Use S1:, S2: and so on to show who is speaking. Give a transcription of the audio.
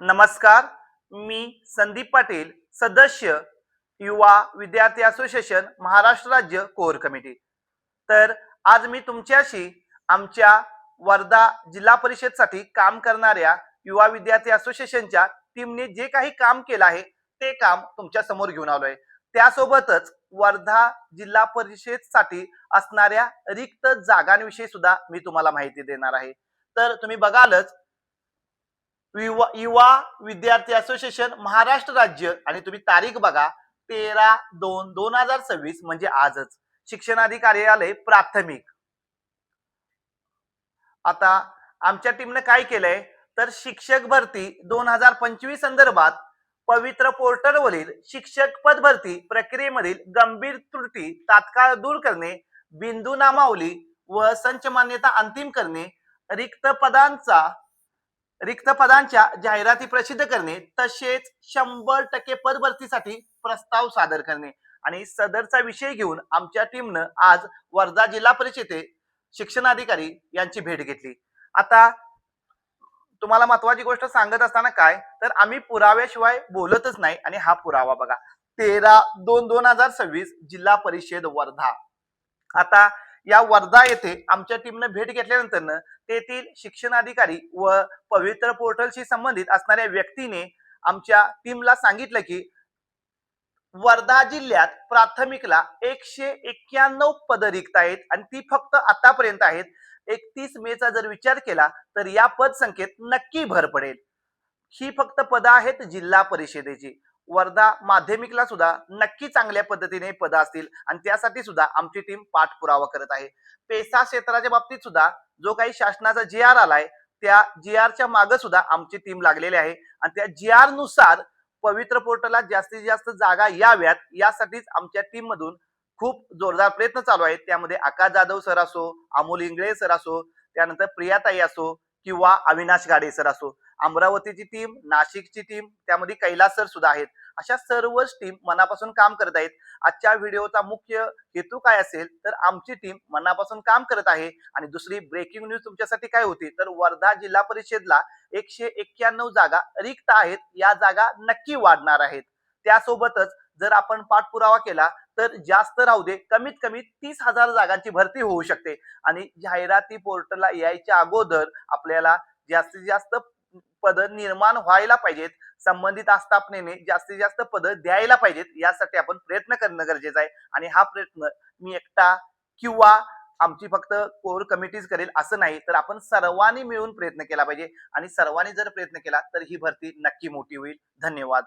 S1: नमस्कार मी संदीप पाटील सदस्य युवा विद्यार्थी असोसिएशन महाराष्ट्र राज्य कोर कमिटी. तर आज मी तुमच्याशी आमच्या वर्धा जिल्हा परिषदसाठी काम करणाऱ्या युवा विद्यार्थी असोसिएशनच्या टीमने जे काही काम केलं आहे ते काम तुमच्यासमोर घेऊन आलोय त्यासोबतच वर्धा जिल्हा परिषदसाठी असणाऱ्या रिक्त जागांविषयी सुद्धा मी तुम्हाला माहिती देणार आहे. तर तुम्ही बघालच युवा युवा विद्यार्थी असोसिएशन महाराष्ट्र राज्य आणि तुम्ही तारीख बघा तेरा दोन दोन हजार सव्वीस म्हणजे आजच. शिक्षणाधिकारी कार्यालय प्राथमिक. आता आमच्या टीमने काय केलंय? तर शिक्षक भरती दोन हजार पंचवीस संदर्भात पवित्र पोर्टलवरील शिक्षक पद भरती प्रक्रियेमधील गंभीर त्रुटी तात्काळ दूर करणे बिंदू नामावली व संच मान्यता अंतिम करणे रिक्त पदांचा रिक्त पदांच्या जाहिराती प्रसिद्ध करणे तसेच शंभर टक्के पदभरतीसाठी प्रस्ताव सादर करणे. आणि सदरचा विषय घेऊन आमच्या टीमनं आज वर्धा जिल्हा परिषदे शिक्षणाधिकारी यांची भेट घेतली. आता तुम्हाला महत्वाची गोष्ट सांगत असताना काय? तर आम्ही पुराव्याशिवाय बोलतच नाही आणि हा पुरावा बघा. तेरा दोन दोन हजार सव्वीस जिल्हा परिषद वर्धा. आता या वर्धा येथे आमच्या टीमनं भेट घेतल्यानंतर तेथील शिक्षण अधिकारी व पवित्र पोर्टलशी संबंधित असणाऱ्या व्यक्तीने आमच्या टीमला सांगितलं की वर्धा जिल्ह्यात प्राथमिकला एकशे एक्क्याण्णव पद रिक्त आहेत आणि ती फक्त आतापर्यंत आहेत. एकतीस मेचा जर विचार केला तर या पद संख्येत नक्की भर पडेल. ही फक्त पदं आहेत जिल्हा परिषदेची. वर्धा माध्यमिकला सुद्धा नक्की चांगल्या पद्धतीने पदं असतील. आणि त्यासाठी सुद्धा आमची टीम पाठपुरावा करत आहे. पेसा क्षेत्राच्या बाबतीत सुद्धा जो काही शासनाचा जी आर आलाय त्या जी आरच्या मागे सुद्धा आमची टीम लागलेली आहे. आणि त्या जी आरनुसार पवित्र पोर्टलला जास्तीत जास्त जागा याव्यात यासाठीच आमच्या टीम मधून खूप जोरदार प्रयत्न चालू आहेत. त्यामध्ये आकाश जाधव सर असो अमोल इंगळे सर असो त्यानंतर प्रियाताई असो किंवा अविनाश गाडे सर असो अमरावतीची टीम नाशिकची टीम त्यामध्ये कैलास सर सुद्धा आहेत. अशा सर्वच टीम मनापासून काम करत आहेत. आजच्या व्हिडिओचा मुख्य हेतू काय असेल तर आमची टीम मनापासून काम करत आहे. आणि दुसरी ब्रेकिंग न्यूज तुमच्यासाठी काय होती तर वर्धा जिल्हा परिषदला एकशे एक्क्याण्णव जागा रिक्त आहेत. या जागा नक्की वाढणार आहेत. त्यासोबतच जर आपण पाठपुरावा केला तर जास्त राहू दे. कमीत कमी तीस हजार जागांची भरती होऊ शकते. आणि जाहिराती पोर्टलला यायच्या अगोदर आपल्याला जास्तीत जास्त पद निर्माण व्हायला पाहिजेत. संबंधित आस्थापनेने जास्तीत जास्त पद द्यायला पाहिजेत. यासाठी आपण प्रयत्न करणं गरजेचं आहे. आणि हा प्रयत्न मी एकटा किंवा आमची फक्त कोर कमिटीज करेल असं नाही तर आपण सर्वांनी मिळून प्रयत्न केला पाहिजे. आणि सर्वांनी जर प्रयत्न केला तर ही भरती नक्की मोठी होईल. धन्यवाद.